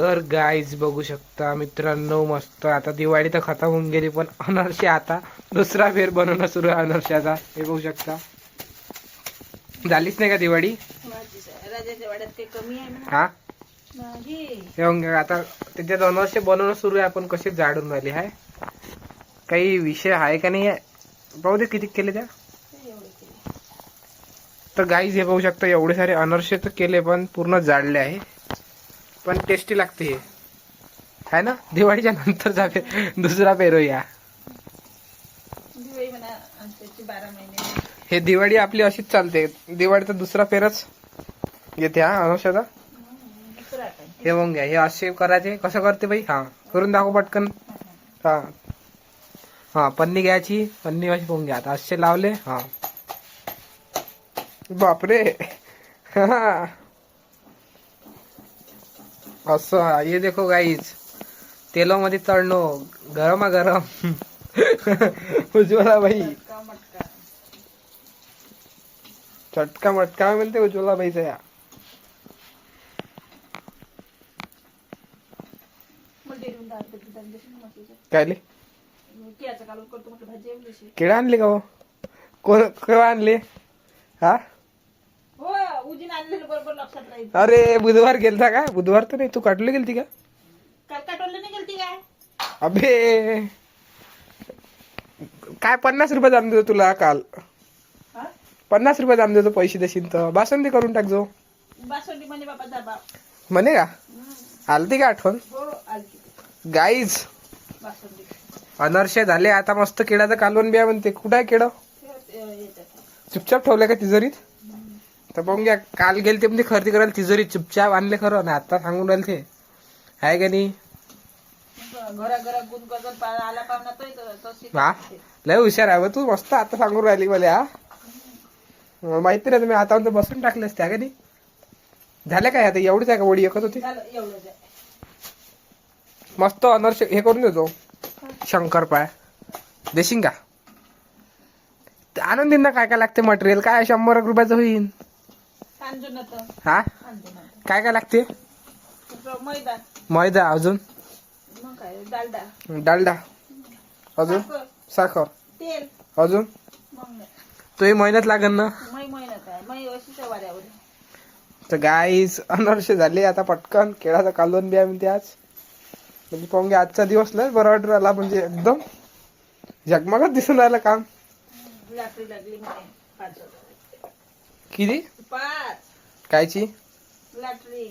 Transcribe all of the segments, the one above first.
तर गाईज बघू शकता मित्रांनो मस्त. आता दिवाळी तर खतम होऊन गेली पण अनर्षे आता दुसरा फेर बनवणं सुरू आहे अनर्षाचा. हे बघू शकता. झालीच नाही का दिवाळी? हा? आता त्याच्यात अनर्षे बनवणं सुरू आहे आपण कसे जाडून राहिले आहे काही विषय आहे का नाही? पाहू दे किती केले त्या. तर गाईज हे बघू शकता एवढे सारे अनर्षे तर केले पण पूर्ण जाडले आहे. पण टेस्टी लागते हे. आहे ना? दिवाळीच्या नंतर जावे. दुसरा पेरूया दिवाळी म्हणा आणि त्याची बारा महिने. हे दिवाळी आपली अशीच चालते. दिवाळी तर दुसरा पेरच येते हा आता. हे मग घ्या. हे असे करायचे. कसं करते बाई? हा करून दाखव पटकन. हा. हा पन्नी घ्यायची. पन्नी अशी पाहून घ्या. आता असे लावले. हा. बापरे! हा. असं हा. ये देखो गाईज तेलामध्ये तळणं. गरमा गरम उज्ज्वला बाई चटका मटका म्हणते उज्ज्वला बाईचा या देशील. केळं आणले का हो? कोण आणले? हा? आणलेलं बरोबर लक्षात राहील. अरे बुधवार गेलता का? बुधवार तर नाही तू काटले गेलती का? काल काटवलं नाही गेलती काय? अबे! काय पन्नास रुपये दाम देतो तुला काल. हा? पन्नास रुपये दाम देतो पैसे देशील तर. बासंती करून टाक जो. बासवडी म्हणे बाबा का. आलती का आठवण? हो आलती. गाईज बासवडी अनर्षे झाले आता मस्त केळाचं कालवण बिया म्हणते. कुठं आहे केळं? ते- ते याच्यात. चुपचाप ठेवलं का तिजोरीत? तर बघून घ्या काल गेले ते म्हणजे खरेदी करायला तिजोरीत चुपचाप आणले खरं ना आता सांगून राहिले ते. आहे का नाही? घरा घरा गुण गजल पा- आला पाहुणा तो इथं- तो शिकत हा? असते. लय हुशार आहे बा तू मस्त आता सांगून राहिली मला हा? मला माहिती नाही तुम्ही आता बसून टाकले असते का नाही? झाल्या काय आता? एवढीच आहे का वडी एकच होती? झालं एवढंच आहे. मस्त अनर्ष हे करून देतो. शंकर पाय. देशील का? ते आणून देईन ना काय काय लागते मटेरियल काय शंभर एक रुपयाचं तर हा? काय काय लागते? मैदा मैदा अजून? डालडा. अजून? साखर, तेल. अजून? नाही. तोही मेहनत लागेल ना? महिन्यात तर गाईज अनर्ष झाले आता पटकन. केळाचा कालवण बिया म्हणते आज म्हणजे पाहून घ्या आजचा दिवस लय बरा वाटून राहिला. म्हणजे एकदम झगमगत दिसून राहिलं काम. लागली हजार. किती? पाच. कायची? लाटरी.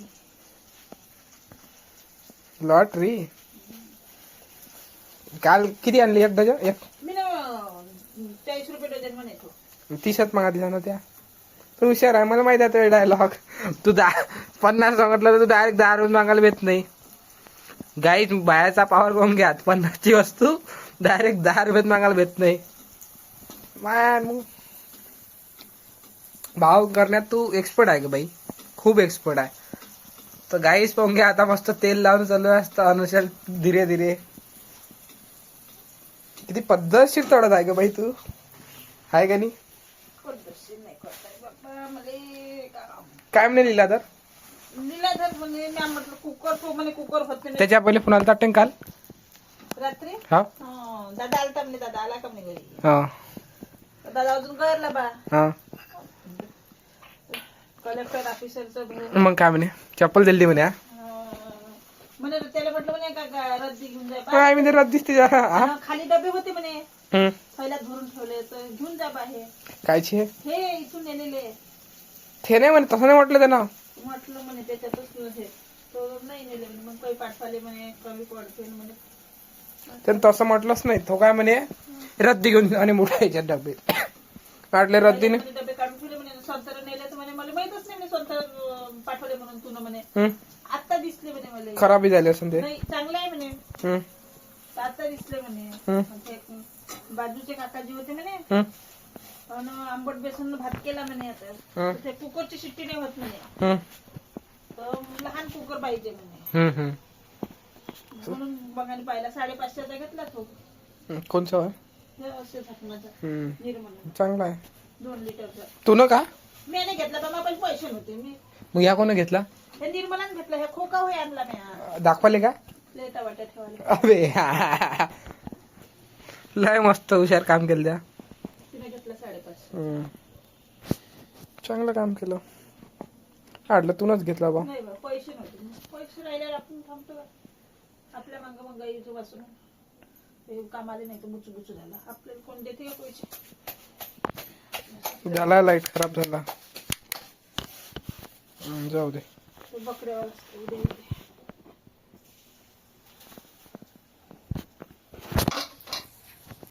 लॉटरी? काल किती आणली एक डझन? एक? चाळीस रुपये डझन म्हणे तो तीसच मागा ना त्या. तू हुशार आहे मला माहिती आहे तो डायलॉग तू दहा पन्नास सांगितलं तर तू डायरेक्ट दहा रुपये मागायला भेट नाही. गाई बायाचा पावर करून घ्या. पन्नासची वस्तू डायरेक्ट दहा रुपयात मागायला भेट नाही. मग भाव करण्यात तू एक्सपर्ट आहे का बाई. खूप एक्सपर्ट आहे. तर गाईच पाहून घ्या आता मस्त तेल लावून चालू असतं अनुसार धीरे धीरे. किती पद्धतशीर तोडत आहे का बाई तू. आहे का नाही? काय म्हणे लिहिला तर? त्याच्या पहिले पुन्हा टाकते काल. रात्री? हा. दादा आलता म्हणे दादा आला का म्हणे घरी? हा. दादा अजून गरला बा. हा. कलेक्टर ऑफिसरचं म्हणे मग काय म्हणे? चप्पल दिली म्हणे म्हणे त्याला म्हटलं म्हणे का का रद्दी घेऊन जाय बा. काय मी रद्द दिसते जरा, हा? अं, खाली डबे होते म्हणे. थैल्यात भरून ठेवले तर घेऊन जा बाहेर. कायची? हे? इथून नेलेले. ते नाही म्हणे तसं नाही म्हटलं त्यानं. म्हटलं म्हणे त्याच्यातच हे. तो नाही नेले म्हणे. मग काही पाठवाले म्हणे कमी पडते म्हणे. त्यानं तसं म्हटलंच नाही. तो काय म्हणे रद्दी घेऊन आणि मोठायच्या डबे. वाटले रद्दीने. डबे काढून ठेवले म्हणे नेले तर म्हणे मला म्हणे पाठवले म्हणून तुला म्हणे. हम्म. आता दिसले म्हणे मला. खराबी झाली असून ते. नाही चांगलं आहे म्हणे. आता दिसले म्हणे. ते बाजूचे काकाजी होते म्हणे. आंबट बेसन भात केला म्हणे आता. ते कुकरची शिट्टी नाही होत म्हणे. लहान कुकर पाहिजे म्हणे. म्हणून बघाने पाहिला साडेपाचशेचा घेतला तो. कोणचं? हे. निर्मल. चांगला आहे. दोन लिटरचा. तू न का? मी नाही घेतला बाबा पण पैसे नव्हते. मी मग ह्या कोण घेतला? हे घेतला हे खोका होय आणला मी दाखवाले का? ठेवायला. अबे. लय मस्त हुशार काम केलं त्या. तिने घेतला साडेपाच. हम्म. चांगलं काम केलं. आडलं तूनच घेतला बा. नाही बा पैसे नव्हते. पैसे राहिल्यावर आपण थांबतो का? आपल्या मांग मग हे कामाले नाही तर बुचू बुचू झाला. आपल्याला कोण देते का पैसे? झाला लाइट खराब झाला. जाऊ दे. तो